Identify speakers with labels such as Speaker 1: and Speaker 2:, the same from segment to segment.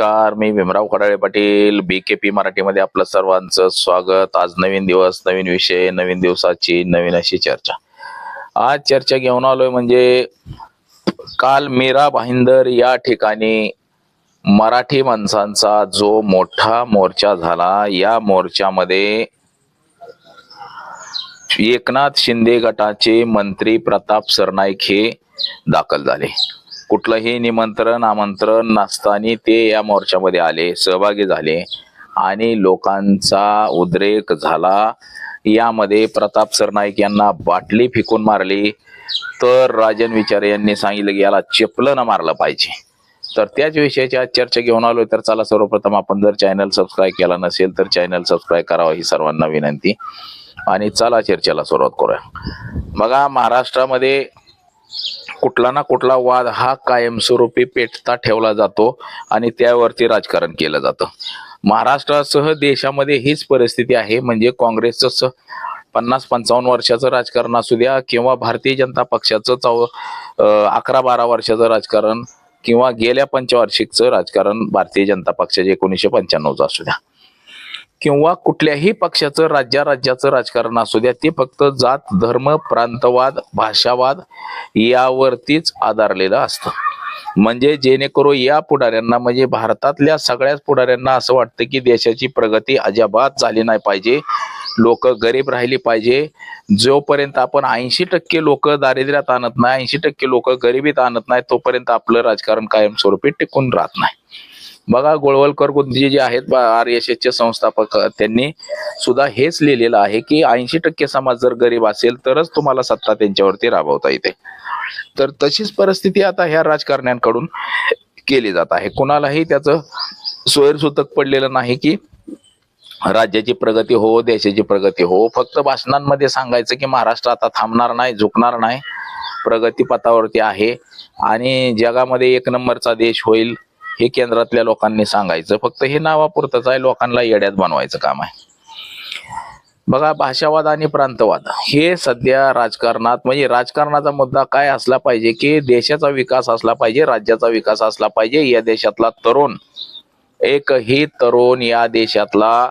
Speaker 1: नमस्कार मी Bhimrao Kadale Patil B K P मराठीमध्ये आपलं सर्वांचं स्वागत. आज नवीन दिवस नवीन विषय नवीन दिवसाची नवीन अशी चर्चा. आज चर्चा घेऊन आलोय म्हणजे काल मीरा भाईंदर या ठिकाणी मराठी माणसांचा जो मोठा मोर्चा झाला या मोर्चामध्ये एकनाथ शिंदे गटाचे मंत्री प्रताप सरनाईक हे दाखल झाले. कुठलंही निमंत्रण आमंत्रण नसताना ते या मोर्चामध्ये आले सहभागी झाले आणि लोकांचा उद्रेक झाला. यामध्ये प्रताप सरनाईक यांना बाटली फेकून मारली. तर राजन विचारे यांनी सांगितलं की याला चेपलं मारलं पाहिजे. तर त्याच विषयाची आज चर्चा घेऊन आलोय. तर चला सर्वप्रथम आपण जर चॅनल सबस्क्राईब केला नसेल तर चॅनल सबस्क्राईब करावं ही सर्वांना विनंती. आणि चला चर्चेला सुरुवात करूया. बघा महाराष्ट्रामध्ये कुठला ना कुठला वाद हा कायमस्वरूपी पेटता ठेवला जातो आणि त्यावरती राजकारण केलं जातं. महाराष्ट्रासह देशामध्ये हीच परिस्थिती आहे. म्हणजे काँग्रेसचं स- पन्नास पंचावन्न वर्षाचं राजकारण असू द्या किंवा भारतीय जनता पक्षाचं चौ अकरा बारा वर्षाचं राजकारण किंवा गेल्या पंचवार्षिकचं राजकारण भारतीय जनता पक्षाचे एकोणीसशे पंच्याण्णवचं असू द्या. किंवा कुठल्याही पक्षाचं राज्या राज्याचं राजकारण असू द्या ते फक्त जात धर्म प्रांतवाद भाषावाद यावरतीच आधारलेलं असतं. म्हणजे जेणेकरून या पुढाऱ्यांना म्हणजे भारतातल्या सगळ्याच पुढाऱ्यांना असं वाटतं की देशाची प्रगती अजाबात झाली नाही पाहिजे. लोक गरीब राहिली पाहिजे. जोपर्यंत आपण ऐंशी टक्के लोक दारिद्र्यात आणत नाही ऐंशी टक्के लोक गरिबीत आणत नाही तोपर्यंत आपलं राजकारण कायमस्वरूपी टिकून राहत नाही. बघा गोळवलकर गुंजी जे आहेत आर एस एसचे संस्थापक त्यांनी सुद्धा हेच लिहिलेलं आहे की ऐंशी टक्के समाज जर गरीब असेल तरच तुम्हाला सत्ता त्यांच्यावरती राबवता येते. तर तशीच परिस्थिती आता ह्या राजकारण्यांकडून केली जात आहे. कुणालाही त्याचं सोयरसूतक पडलेलं नाही की राज्याची प्रगती हो देशाची प्रगती हो. फक्त भाषणांमध्ये सांगायचं की महाराष्ट्र आता थांबणार नाही झुकणार नाही. प्रगतीपथावरती आहे. आणि जगामध्ये एक नंबरचा देश होईल. हे केंद्रातल्या लोकांनी सांगायचं. फक्त हे नावापुरतंच आहे लोकांना येड्यात बनवायचं काम आहे. बघा भाषावाद आणि प्रांतवाद हे सध्या राजकारणात म्हणजे राजकारणाचा मुद्दा काय असला पाहिजे की देशाचा विकास असला पाहिजे राज्याचा विकास असला पाहिजे. या देशातला तरुण एकही तरुण या देशातला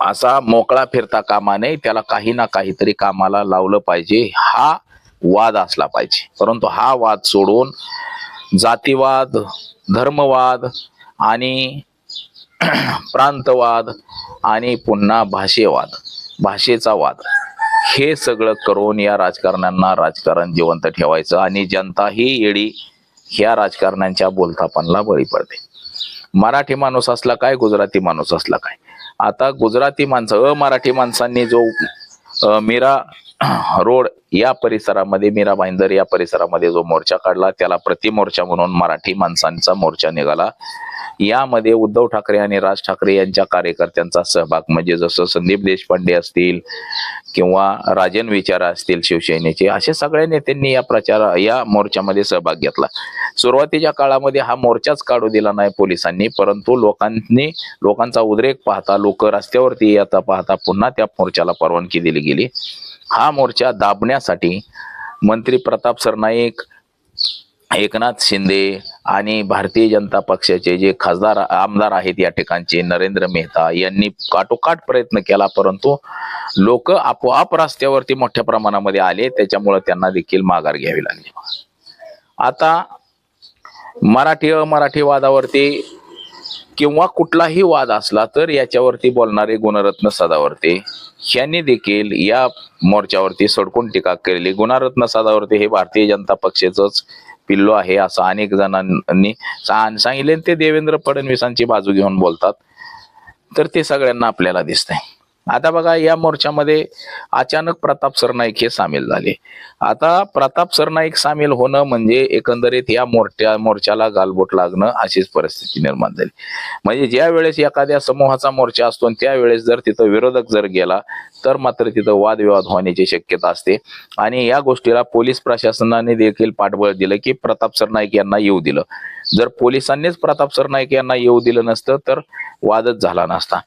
Speaker 1: असा मोकळा फिरता कामा नये. त्याला काही ना काहीतरी कामाला लावलं पाहिजे. हा वाद असला पाहिजे. परंतु हा वाद सोडून जातीवाद धर्मवाद आणि प्रांतवाद आणि पुन्हा भाषेवाद भाषेचा वाद. हे सगळं करून या राजकारण्यांना राजकारण जिवंत ठेवायचं आणि जनता ही येडी ह्या राजकारण्यांच्या बोलतापणला बळी पडते. मराठी माणूस असला काय गुजराती माणूस असला काय? आता गुजराती माणसं अमराठी माणसांनी जो मीरा रोड या परिसरामध्ये मीरा भाईंदर या परिसरामध्ये जो मोर्चा काढला त्याला प्रतिमोर्चा म्हणून मराठी माणसांचा मोर्चा निघाला. यामध्ये उद्धव ठाकरे आणि राज ठाकरे यांच्या कार्यकर्त्यांचा सहभाग म्हणजे जसं संदीप देशपांडे असतील किंवा राजन विचार असतील शिवसेनेचे असे सगळ्या नेत्यांनी या प्रचार या मोर्चामध्ये सहभाग घेतला. सुरुवातीच्या काळामध्ये हा मोर्चाच काढू दिला नाही पोलिसांनी परंतु लोकांनी लोकांचा उद्रेक पाहता लोक रस्त्यावरती येता पाहता पुन्हा त्या मोर्चाला परवानगी दिली गेली. हा मोर्चा दाबण्यासाठी मंत्री प्रताप सरनाईक एकनाथ शिंदे आणि भारतीय जनता पक्षाचे जे खासदार आमदार आहेत या ठिकाणचे नरेंद्र मेहता यांनी काटोकाट प्रयत्न केला परंतु लोक आपोआप रस्त्यावरती मोठ्या प्रमाणामध्ये आले. त्याच्यामुळे त्यांना देखील माघार घ्यावी लागली. आता मराठी अमराठी वादावरती किंवा कुठलाही वाद असला तर याच्यावरती बोलणारे गुणरत्न सदावर्ते यांनी देखील या मोर्चावरती सडकून टीका केलेली. गुणरत्न सदावर्ते हे भारतीय जनता पक्षाचंच पिल्लो आहे असं अनेक जणांनी सांगितले. ते देवेंद्र फडणवीसांची बाजू घेऊन बोलतात. तर ते सगळ्यांना आपल्याला दिसतंय. आता बघा या मोर्चामध्ये अचानक प्रताप सरनाईक हे सामील झाले. आता प्रताप सरनाईक सामील होणं म्हणजे एकंदरीत या मोर्चा मोर्चाला गालबोट लागणं अशीच परिस्थिती निर्माण झाली. म्हणजे ज्या वेळेस एखाद्या समूहाचा मोर्चा असतो आणि त्यावेळेस जर तिथं विरोधक जर गेला तर मात्र तिथं वादविवाद होण्याची शक्यता असते. आणि या गोष्टीला पोलीस प्रशासनाने देखील पाठबळ दिलं की प्रताप सरनाईक यांना येऊ दिलं. जर पोलिसांनीच प्रताप सरनाईक यांना येऊ दिलं नसतं तर वादच झाला नसता.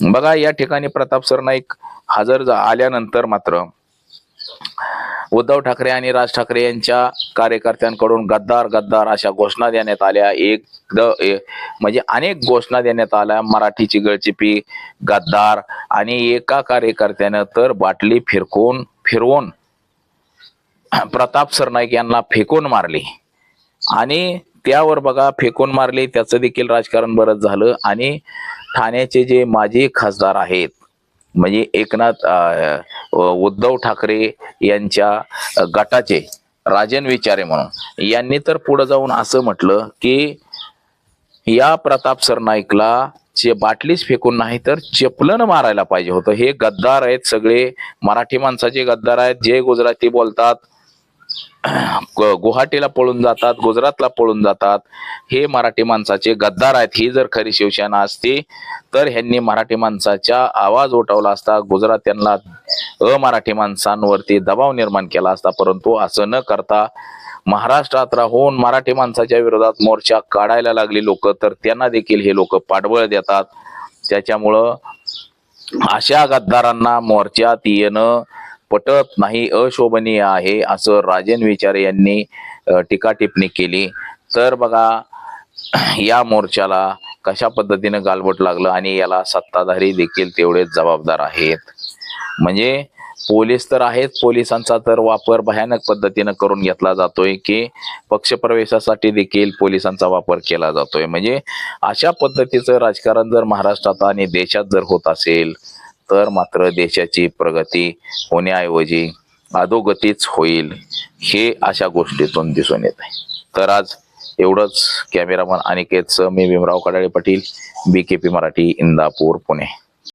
Speaker 1: बघा या ठिकाणी प्रताप सरनाईक हजर झा- आल्यानंतर मात्र उद्धव ठाकरे आणि राज ठाकरे यांच्या कार्यकर्त्यांकडून गद्दार गद्दार अशा घोषणा देण्यात आल्या. एक द ए- म्हणजे अनेक घोषणा देण्यात आल्या. मराठीची गळचिपी गद्दार आणि एका कार्यकर्त्यानं तर बाटली फिरकून फिरवून प्रताप सरनाईक यांना फेकून मारली. आणि त्यावर बघा फेकून मारले त्याचं देखील राजकारण बरंच झालं. आणि ठाण्याचे जे माजी खासदार आहेत म्हणजे एकनाथ उद्धव ठाकरे यांच्या गटाचे राजन विचारे म्हणून यांनी तर पुढे जाऊन असं म्हटलं की या प्रताप सरनाईकला जे बाटलीच फेकून नाही तर चपलन मारायला पाहिजे होतं. हे गद्दार आहेत सगळे मराठी माणसाचे गद्दार आहेत जे गुजराती बोलतात गुवाहाटीला पळून जातात गुजरातला पळून जातात. हे मराठी माणसाचे गद्दार आहेत. ही जर खरी शिवसेना असती तर ह्यांनी मराठी माणसाचा आवाज उठवला असता गुजरात्यांना अमराठी माणसांवरती दबाव निर्माण केला असता. परंतु असं न करता महाराष्ट्रात राहून मराठी माणसाच्या विरोधात मोर्चा काढायला लागली लोक तर त्यांना देखील हे लोक पाठबळ देतात. त्याच्यामुळं अशा गद्दारांना मोर्चात येणं पटत नाही अशोभनीय आहे असं राजन विचारे यांनी टीका टिप्पणी केली. तर बघा या मोर्चाला कशा पद्धतीनं गालबोट लागलं आणि याला सत्ताधारी देखील तेवढेच जबाबदार आहेत. म्हणजे पोलीस तर आहेत पोलिसांचा तर वापर भयानक पद्धतीनं करून घेतला जातोय की पक्षप्रवेशासाठी देखील पोलिसांचा वापर केला जातोय. म्हणजे अशा पद्धतीचं राजकारण जर महाराष्ट्रात आणि देशात जर होत असेल तर मात्र देशाची प्रगती होण्याऐवजी अधोगतीच होईल हे अशा गोष्टीतून दिसून येत आहे. तर आज एवढंच. कॅमेरामन अनिकेतचं मी Bhimrao Kadale Patil B K P Marathi Indapur Pune.